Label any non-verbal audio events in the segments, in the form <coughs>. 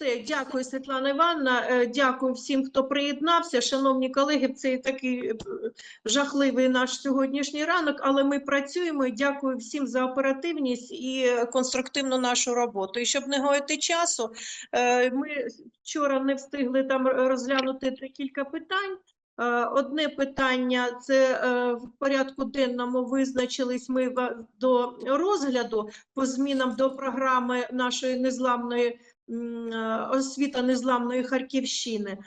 Все, дякую, Світлана Івановна. Е, Дякую всім, хто приєднався. Шановні колеги, це такий е, жахливий наш сьогоднішній ранок, але ми працюємо. і Дякую всім за оперативність і конструктивну нашу роботу. І щоб не гоїти часу, е, ми вчора не встигли там розглянути декілька питань. Одне питання це в порядку денному визначились ми до розгляду по змінам до програми нашої незламної освіта незламної Харківщини.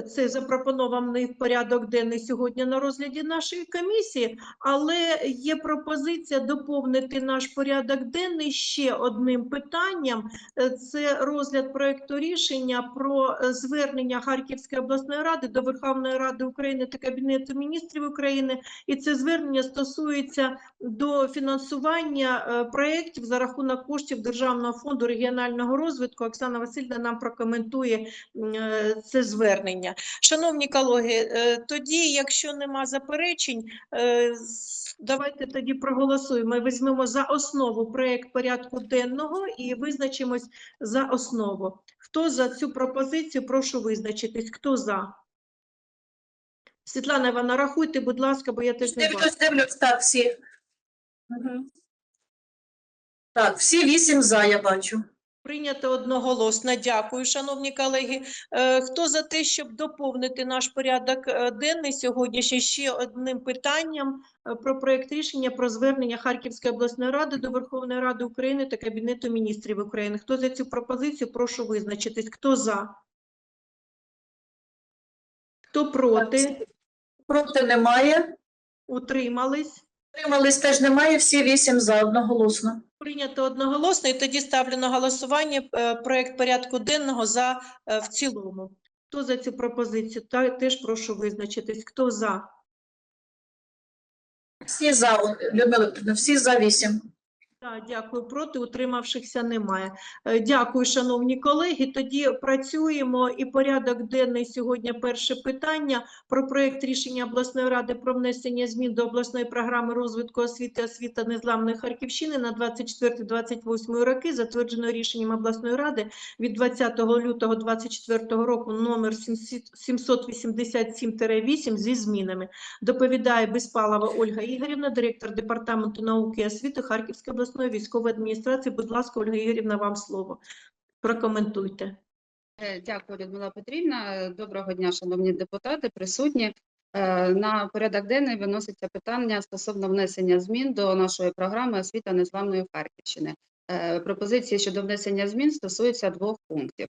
Це запропонований порядок денний сьогодні на розгляді нашої комісії, але є пропозиція доповнити наш порядок денний ще одним питанням. Е, Це розгляд проекту рішення про е, звернення Харківської обласної ради до Верховної Ради України та Кабінету міністрів України. І це звернення стосується до фінансування е, проєктів за рахунок коштів Державного фонду регіонального розвитку. Оксана Васильівна нам прокоментує це звернення. Шановні колеги, е, тоді, якщо нема заперечень, е, давайте тоді проголосуємо. Візьмемо за основу проєкт порядку денного і визначимось за основу. Хто за цю пропозицію, прошу визначитись. Хто за? Світлана Івановна, рахуйте, будь ласка, бо я теж не бачу. Дивлюсь, так, всі. Мгм. Так, всі вісім за, я бачу. Прийнято одноголосно. Дякую, шановні колеги. Е, Хто за те, щоб доповнити наш порядок е, денний сьогоднішній ще одним питанням е, про проект рішення про звернення Харківської обласної ради до Верховної Ради України та Кабінету міністрів України. Хто за цю пропозицію, прошу визначитись. Хто за? Хто проти? Проти немає. Утримались? Тримались теж немає, всі вісім за одноголосно. Прийнято одноголосно, і тоді ставлю на голосування е, проект порядку денного за е, в цілому. Хто за цю пропозицію? Та теж прошу визначитись. Хто за? Всі за, Людмила Петрівна, всі за вісім. Так, дякую. Проти утримавшихся немає. Е, Дякую, шановні колеги. Тоді працюємо. І порядок денний сьогодні перше питання про проект рішення обласної ради про внесення змін до обласної програми розвитку освіти освіта незламної Харківщини на 24-28 роки, затверджено рішенням обласної ради від 20 лютого 2024 року номер 787-8 зі змінами. Доповідає Безпалова Ольга Ігорівна, директор департаменту науки і освіти Харківської обласної військової адміністрації. Будь ласка, Ольга Ігорівна, вам слово. Прокоментуйте. Е, Дякую, Людмила Петрівна. Доброго дня, шановні депутати, присутні. Е, На порядок денний виноситься питання стосовно внесення змін до нашої програми освіта незламної Харківщини. Е, Пропозиції щодо внесення змін стосуються двох пунктів.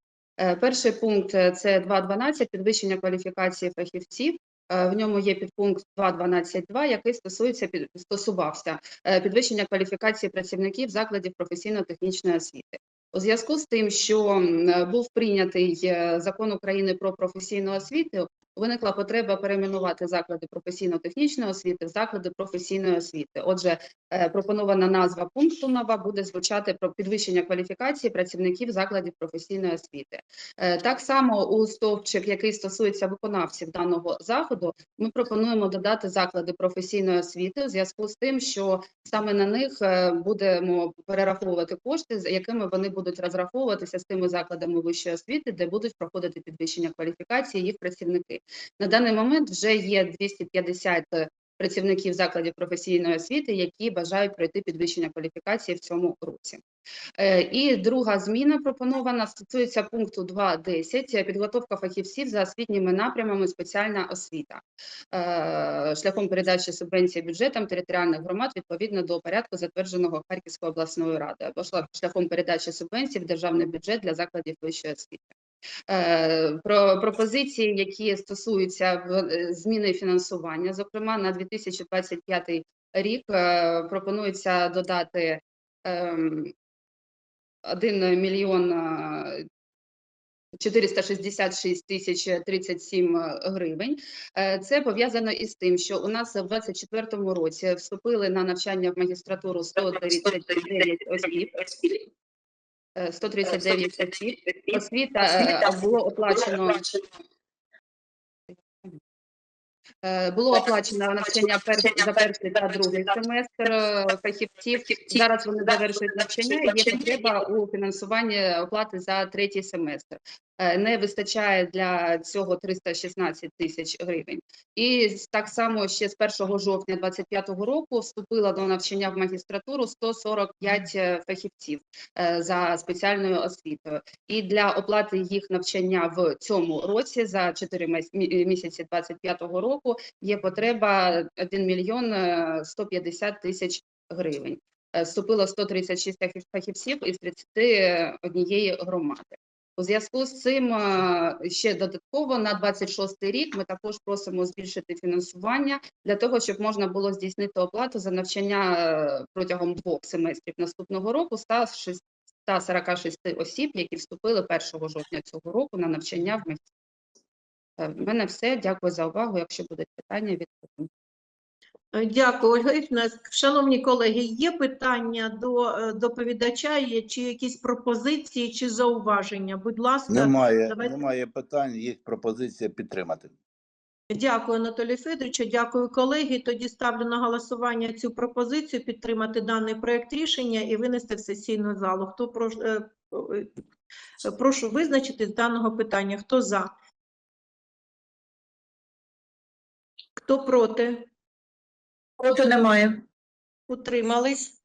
Перший пункт це 2.12 підвищення кваліфікації фахівців. Е, В ньому є підпункт 2.12.2, який стосується стосувався е, підвищення кваліфікації працівників закладів професійно-технічної освіти. У зв'язку з тим, що е, був прийнятий закон України про професійну освіту, виникла потреба перейменувати заклади професійно-технічної освіти в заклади професійної освіти. Отже, е, пропонована назва пункту нова буде звучати про підвищення кваліфікації працівників закладів професійної освіти. Е, Так само у стовпчик, який стосується виконавців даного заходу, ми пропонуємо додати заклади професійної освіти у зв'язку з тим, що саме на них е, будемо перераховувати кошти, з якими вони будуть розраховуватися з тими закладами вищої освіти, де будуть проходити підвищення кваліфікації їх працівники. На даний момент вже є 250 працівників закладів професійної освіти, які бажають пройти підвищення кваліфікації в цьому році. Е, І друга зміна пропонована стосується пункту 2.10 е, підготовка фахівців за освітніми напрямами спеціальна освіта е, шляхом передачі субвенції бюджетам територіальних громад відповідно до порядку затвердженого Харківською обласною радою або шляхом передачі субвенцій в державний бюджет для закладів вищої освіти. Е, Про пропозиції, які стосуються е, зміни фінансування, зокрема на 2025 рік е, пропонується додати ем, 1 мільйон е, 466 тисяч 37 гривень. Це пов'язано із тим, що у нас в 2024 році вступили на навчання в магістратуру 139 осіб. Е, 139 осіб. Освіта було оплачено Е, Було оплачено навчання за перший та другий семестр фахівців. Зараз вони завершують навчання. і Є потреба у фінансуванні оплати за третій семестр. Е, Не вистачає для цього 316 тисяч гривень. І так само ще з 1 жовтня 2025 року вступила до навчання в магістратуру 145 е, фахівців е, за спеціальною освітою. І для оплати їх навчання в цьому році за 4 мес- мі- місяці 2025 року є потреба 1 мільйон е, 150 тисяч гривень. Вступило 136 фахів- фахівців із 31 громади. У зв'язку з цим е, ще додатково на 26 рік ми також просимо збільшити фінансування для того, щоб можна було здійснити оплату за навчання е, протягом двох семестрів наступного року 106 146 осіб, які вступили 1 жовтня цього року на навчання в магістрі. Е, В мене все. Дякую за увагу. Якщо будуть питання, відповім. Дякую, Ольга Ігорівна. Шановні колеги, є питання до е, доповідача, є чи якісь пропозиції чи зауваження? Будь ласка, Немає, давайте. немає питань, є пропозиція підтримати. Дякую, Анатолію Федоровичу. Дякую, колеги. Тоді ставлю на голосування цю пропозицію підтримати даний проект рішення і винести в сесійну залу. Хто прош... е, е, прошу визначити з даного питання. Хто за? Хто проти? Проти немає. Утримались?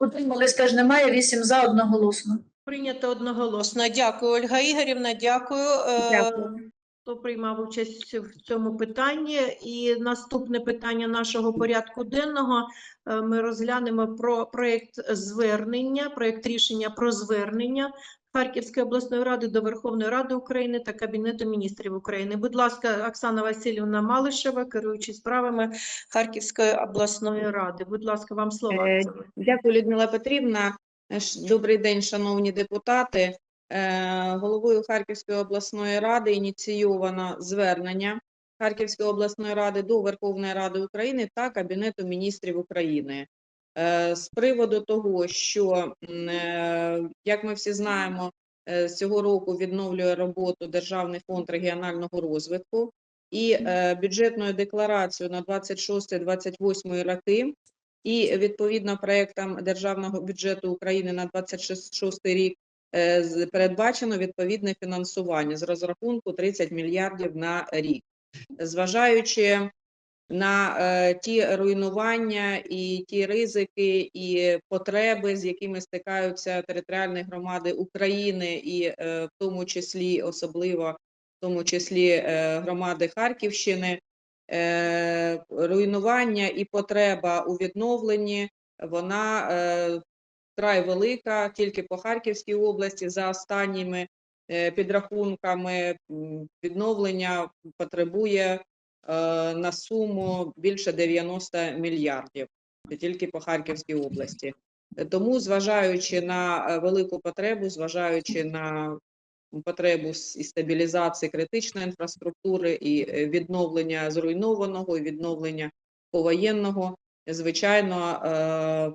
Утримались теж немає. Вісім за одноголосно. Прийнято одноголосно. Дякую, Ольга Ігорівна. Дякую. Е, Дякую. Хто приймав участь в цьому питанні. І наступне питання нашого порядку денного е, ми розглянемо про проєкт звернення, проєкт рішення про звернення Харківської обласної ради до Верховної Ради України та Кабінету міністрів України. Будь ласка, Оксана Васильівна Малишева, керуючи справами Харківської обласної ради. Будь ласка, вам слово. Е, Дякую, Людмила Петрівна. Е, Добрий день, шановні депутати. Е, Головою Харківської обласної ради ініційовано звернення Харківської обласної ради до Верховної Ради України та Кабінету міністрів України. Е, З приводу того, що, е, як ми всі знаємо, е, з цього року відновлює роботу Державний фонд регіонального розвитку і бюджетною декларацією на 26-28 роки і відповідно проектам державного бюджету України на 26 рік передбачено відповідне фінансування з розрахунку 30 мільярдів на рік. Зважаючи на е, ті руйнування і ті ризики і потреби, з якими стикаються територіальні громади України, і е, в тому числі особливо в тому числі е, громади Харківщини, руйнування і потреба у відновленні, вона вкрай велика тільки по Харківській області за останніми підрахунками. Відновлення потребує на суму більше 90 мільярдів тільки по Харківській області. Е, Тому, зважаючи на е, велику потребу, зважаючи на потребу і стабілізації критичної інфраструктури, і е, відновлення зруйнованого, і відновлення повоєнного, звичайно, е,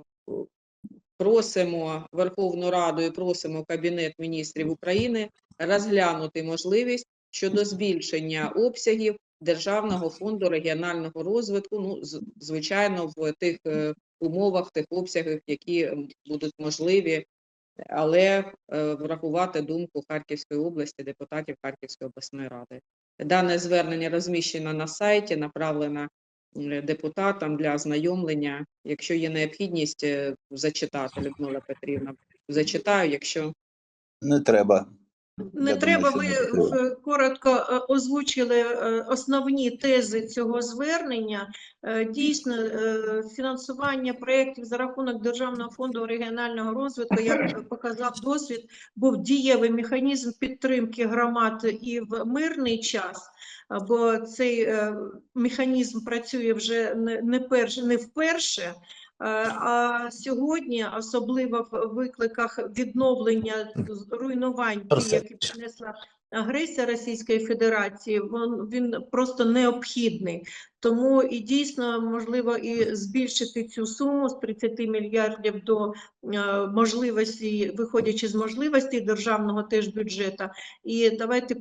просимо Верховну Раду і просимо Кабінет міністрів України розглянути можливість щодо збільшення обсягів Державного фонду регіонального розвитку, ну, звичайно, в тих е, умовах, тих обсягах, які будуть можливі, але е, врахувати думку Харківської області, депутатів Харківської обласної ради. Дане звернення розміщено на сайті, направлено депутатам для ознайомлення. Якщо є необхідність е, зачитати, Людмила Петрівна, зачитаю, якщо Не треба. Не Я треба, думаю, ви не коротко е, озвучили е, основні тези цього звернення. Е, Дійсно, фінансування проєктів за рахунок Державного фонду регіонального розвитку, як <coughs> показав досвід, був дієвий механізм підтримки громад і в мирний час, бо цей механізм працює вже не, перш, не вперше. Е, А сьогодні, особливо в викликах відновлення руйнувань, які принесла агресія Російської Федерації, він, він просто необхідний. Тому і дійсно можливо і збільшити цю суму з 30 мільярдів до е, можливості, виходячи з можливостей державного теж бюджету. І давайте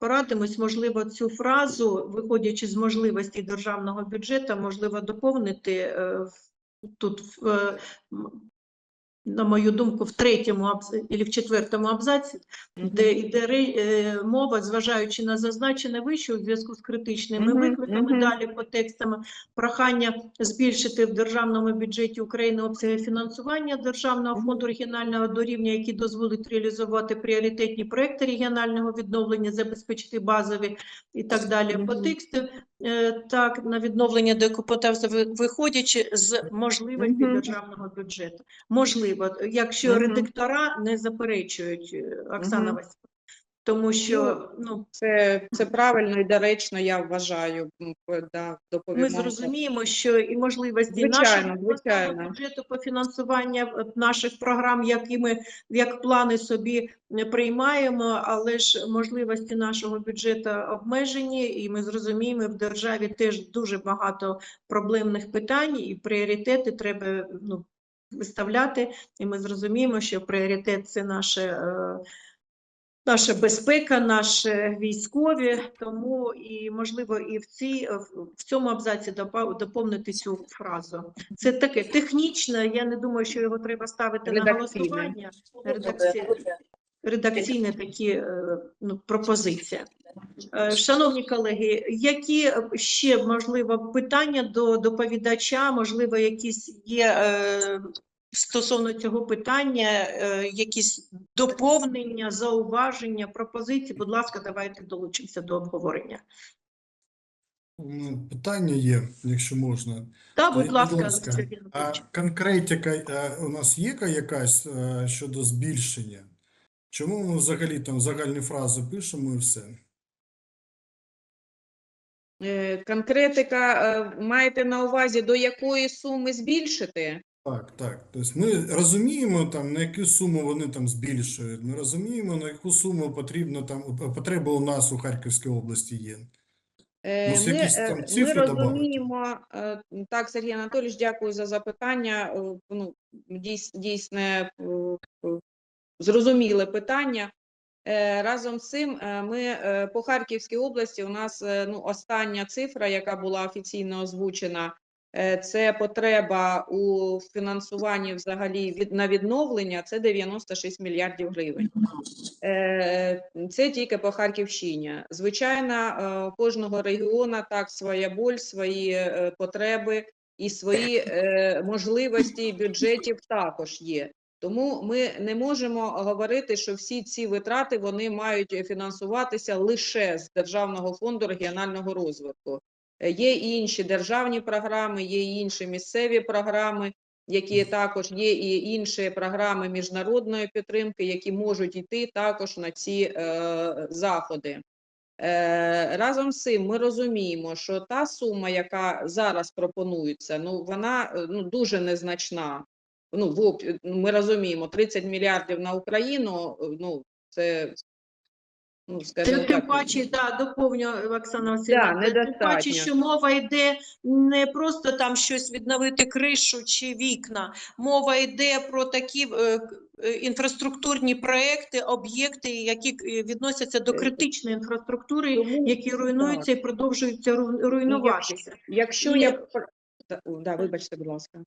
порадимось, можливо, цю фразу, виходячи з можливостей державного бюджету, можливо, доповнити е, в- тут, е, на мою думку, в третьому абзаці або в четвертому абзаці, де йде е, мова, зважаючи на зазначене вище у зв'язку з критичними викликами, далі по текстам прохання збільшити в державному бюджеті України обсяги фінансування Державного фонду регіонального до рівня, які дозволить реалізувати пріоритетні проекти регіонального відновлення, забезпечити базові і так далі. По тексту так на відновлення декупотавства виходячи з можливості Мгм. державного бюджету. Можливо, якщо Мгм. редактора не заперечують Оксана Оксана Мгм. Васильівна. Тому що ну, Це, це правильно і доречно, я вважаю. Да, ми зрозуміємо, що і можливості Звичайно, нашого звичайно. бюджету по фінансуванню е, наших програм, які ми як плани собі не приймаємо, але ж можливості нашого бюджету обмежені, і ми зрозуміємо, в державі теж дуже багато проблемних питань, і пріоритети треба ну, виставляти. І ми зрозуміємо, що пріоритет це наше. е, Наша безпека, наші військові, тому і можливо і в цій в- цьому абзаці доповнити цю фразу. Це таке технічне. Я не думаю, що його треба ставити на голосування. Редакційне, редакційне такі е, ну, пропозиції. Е, Шановні колеги, які ще можливо питання до доповідача? Можливо, якісь є е, стосовно цього питання, е, якісь доповнення, зауваження, пропозиції? Будь ласка, давайте долучимося до обговорення. Ну, Питання є, якщо можна. Так, Скажіть, будь будь ласка, ласка, А конкретика е, у нас є якась е, щодо збільшення? Чому ми взагалі там загальні фрази пишемо і все? Е, Конкретика, е, маєте на увазі, до якої суми збільшити? Так, так. Тобто ми розуміємо там, на яку суму вони там збільшують. Ми розуміємо, на яку суму потрібно там потреба у нас у Харківській області є. Е, Ми, якісь е, там ми цифри розуміємо, е, так, Сергій Анатолійович, дякую за запитання. Ну, дійсне, зрозуміле питання. Разом з цим ми по Харківській області у нас ну, остання цифра, яка була офіційно озвучена, це потреба у фінансуванні взагалі від, на відновлення, це 96 мільярдів гривень. Е, Це тільки по Харківщині. Звичайно, е, кожного регіону так своя боль, свої е, потреби і свої е, можливості бюджетів також є. Тому ми не можемо говорити, що всі ці витрати вони мають фінансуватися лише з Державного фонду регіонального розвитку. Е, Є і інші державні програми, є і інші місцеві програми, які також є і інші програми міжнародної підтримки, які можуть йти також на ці е, заходи. Е, разом з цим ми розуміємо, що та сума, яка зараз пропонується, ну вона е, ну дуже незначна. Ну, в ми розуміємо, 30 мільярдів на Україну, е, ну це ну, скажімо Тим, тим так, паче, да, доповню Оксана Васильівна, Да, тим паче, що мова йде не просто там щось відновити кришу чи вікна, мова йде про такі е, е, інфраструктурні проекти, об'єкти, які е, відносяться до Е, критичної інфраструктури, тому- які руйнуються і продовжуються ру- руйнуватися. Якщо І- я пр- да, да, вибачте, будь ласка.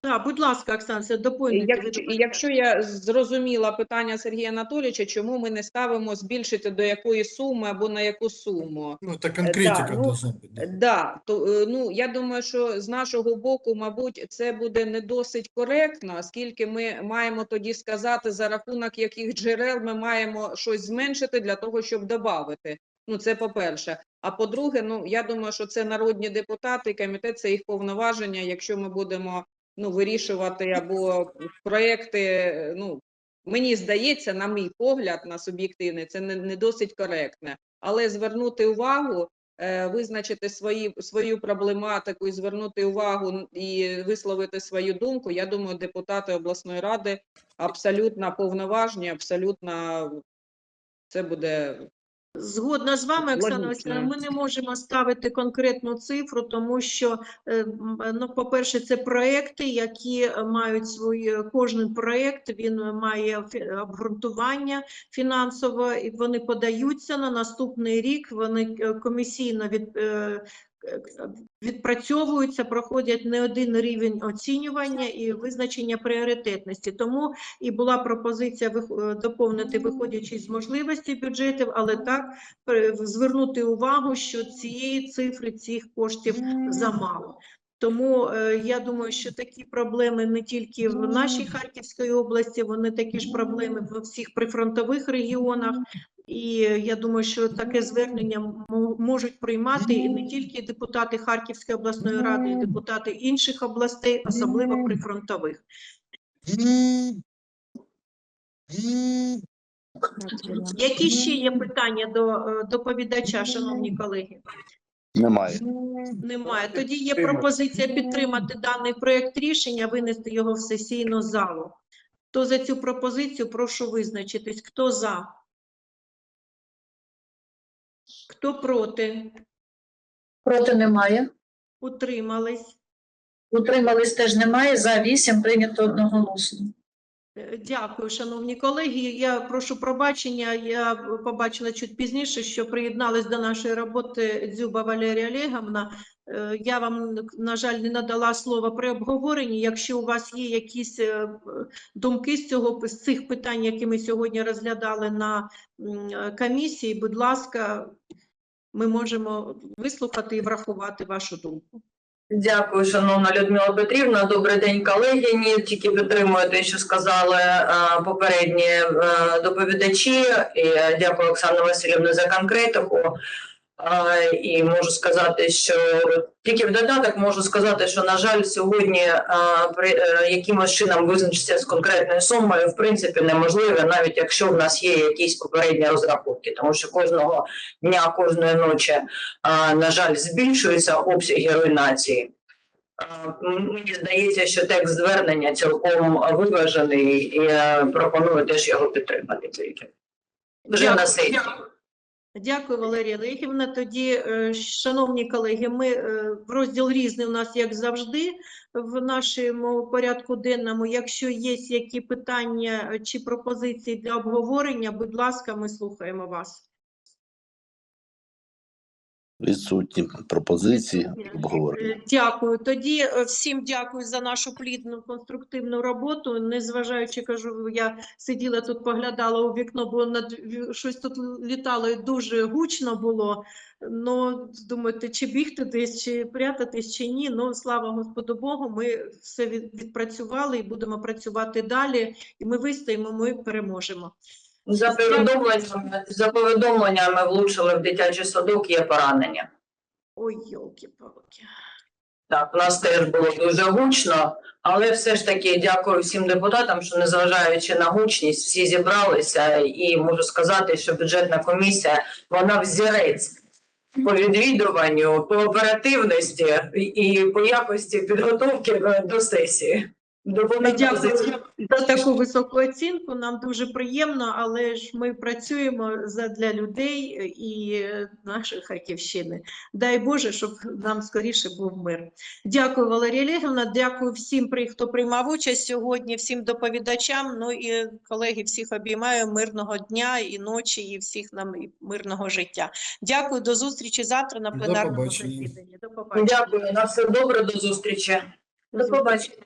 Так, будь ласка, Оксана, доповнюйте. Якщо, якщо я зрозуміла питання Сергія Анатолійовича, чому ми не ставимо збільшити до якої суми або на яку суму? Ну, це конкретика ну, должна. Е, да. Да, то е, ну я думаю, що з нашого боку, мабуть, це буде не досить коректно, оскільки ми маємо тоді сказати, за рахунок яких джерел ми маємо щось зменшити для того, щоб додати. Ну, це по-перше. А по-друге, ну я думаю, що це народні депутати, і комітет це їх повноваження. Якщо ми будемо ну вирішувати або проекти, ну мені здається, на мій погляд, на суб'єктивний, це не, не досить коректне. Але звернути увагу е, визначити свої, свою проблематику і звернути увагу і висловити свою думку. Я думаю, депутати обласної ради абсолютно повноважні, абсолютно це буде Згодна з вами, Оксана Васильовна, ми не можемо ставити конкретну цифру, тому що, е, ну, по-перше, це проекти, які мають свої, кожен проект, він має обґрунтування фінансове, і вони подаються на наступний рік, вони е, комісійно від, е, відпрацьовуються, проходять не один рівень оцінювання і визначення пріоритетності. Тому і була пропозиція е, доповнити, виходячи з можливості бюджетів, але так звернути увагу, що цієї цифри, цих коштів замало. Тому е, я думаю, що такі проблеми не тільки в нашій Харківській області, вони такі ж проблеми в всіх прифронтових регіонах. І я думаю, що таке звернення можуть приймати і не тільки депутати Харківської обласної ради, і депутати інших областей, особливо прифронтових. Які ще є питання до е, доповідача, шановні колеги? Немає. Немає. Тоді є пропозиція підтримати даний проект рішення, винести його в сесійну залу. Хто за цю пропозицію, прошу визначитись. Хто за? Хто проти? Проти немає. Утримались? Утримались теж немає. За 8 прийнято одноголосно. Е, Дякую, шановні колеги. Я прошу пробачення. Я побачила чуть пізніше, що приєдналась до нашої роботи Дзюба Валерія Олеговна. Е, Я вам, на жаль, не надала слова при обговоренні. Якщо у вас є якісь е, думки з цього з цих питань, які ми сьогодні розглядали на комісії, будь ласка, ми можемо вислухати і врахувати вашу думку. Дякую, шановна Людмила Петрівна. Добрий день, колеги. Ні, тільки підтримую те, що сказали е, попередні е, доповідачі. І е, дякую, Оксана Васильівна, за конкретику. І можу сказати, що тільки в додаток можу сказати, що на жаль, сьогодні при е, якимось чином визначитися з конкретною сумою в принципі неможливо, навіть якщо в нас є якісь попередні розрахунки, тому що кожного дня, кожної ночі на жаль, збільшуються обсяги руйнації. Мені здається, що текст звернення цілком виважений і е, пропоную теж його підтримати тільки. Вже на Дякую. Дякую, Валерія Олегівна. Тоді, е, шановні колеги, ми е, в розділ різний у нас, як завжди, в нашому порядку денному. Якщо є які питання чи пропозиції для обговорення, будь ласка, ми слухаємо вас. Відсутні пропозиції обговорення. Е, Дякую. Тоді е, всім дякую за нашу плідну конструктивну роботу. Незважаючи, кажу, я сиділа тут, поглядала у вікно, бо над щось тут літало і дуже гучно було. Ну, думаєте, чи бігти десь, чи прятатись, чи ні. Ну, слава Господу Богу, ми все від- відпрацювали і будемо працювати далі. І ми вистоїмо, ми переможемо. За повідомленнями, за повідомленнями влучили в дитячий садок, є поранення. Ой, йолки-палки. Так, у нас теж було дуже гучно, але все ж таки дякую всім депутатам, що незважаючи на гучність, всі зібралися, і можу сказати, що бюджетна комісія вона взірець по відвідуванню, по оперативності і- і по якості підготовки до сесії. Допомогли Дякую за таку високу оцінку. Нам дуже приємно, але ж ми працюємо для людей і нашої Харківщини. Дай Боже, щоб нам скоріше був мир. Дякую, Валерія Олегівна. Дякую всім, хто приймав участь сьогодні, всім доповідачам. Ну і колеги, всіх обіймаю мирного дня і ночі, і всіх нам і мирного життя. Дякую, до зустрічі завтра на пленарному засіданні. До побачення. Дякую, на все добре, до зустрічі. До побачення.